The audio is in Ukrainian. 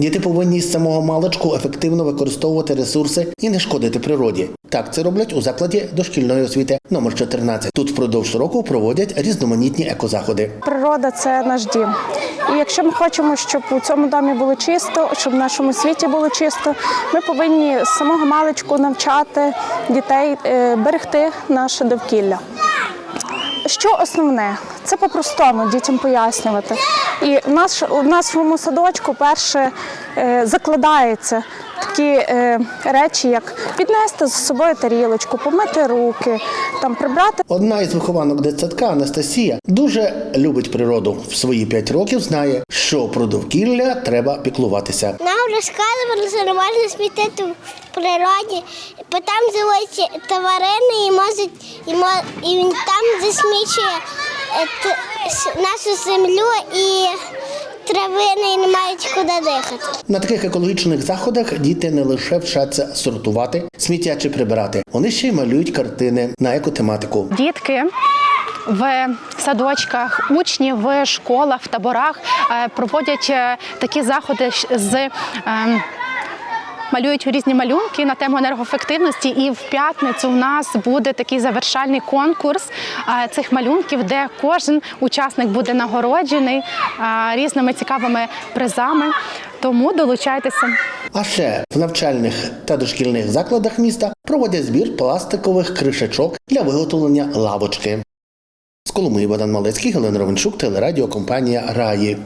Діти повинні з самого маличку ефективно використовувати ресурси і не шкодити природі. Так це роблять у закладі дошкільної освіти номер 14. Тут впродовж року проводять різноманітні екозаходи. Природа це наш дім. І якщо ми хочемо, щоб у цьому домі було чисто, щоб в нашому світі було чисто, ми повинні з самого маличку навчати дітей е, берегти наше довкілля. Що основне? Це по-простому дітям пояснювати. І в нас нашому садочку перше е, закладається такі е, речі, як піднести з собою тарілочку, помити руки, там прибрати Одна із вихованок дитсадка Анастасія дуже любить природу. В свої 5 років знає, що про довкілля треба піклуватися. Нам розказували, що нормально смітити в природі, бо там живуть тварини і можуть і, мо- і він там засмічує е, с- нашу землю і травини не мають куди дихати. На таких екологічних заходах діти не лише вчаться сортувати, сміття чи прибирати, вони ще й малюють картини на екотематику. Дітки в садочках, учні в школах, в таборах е, проводять е, такі заходи з. Малюють різні малюнки на тему енергоефективності, і в п'ятницю у нас буде такий завершальний конкурс цих малюнків, де кожен учасник буде нагороджений різними цікавими призами. Тому долучайтеся. А ще в навчальних та дошкільних закладах міста проводять збір пластикових кришечок для виготовлення лавочки. З Коломиї Богдан Малецький, Галина Ровенчук, телерадіокомпанія Раї.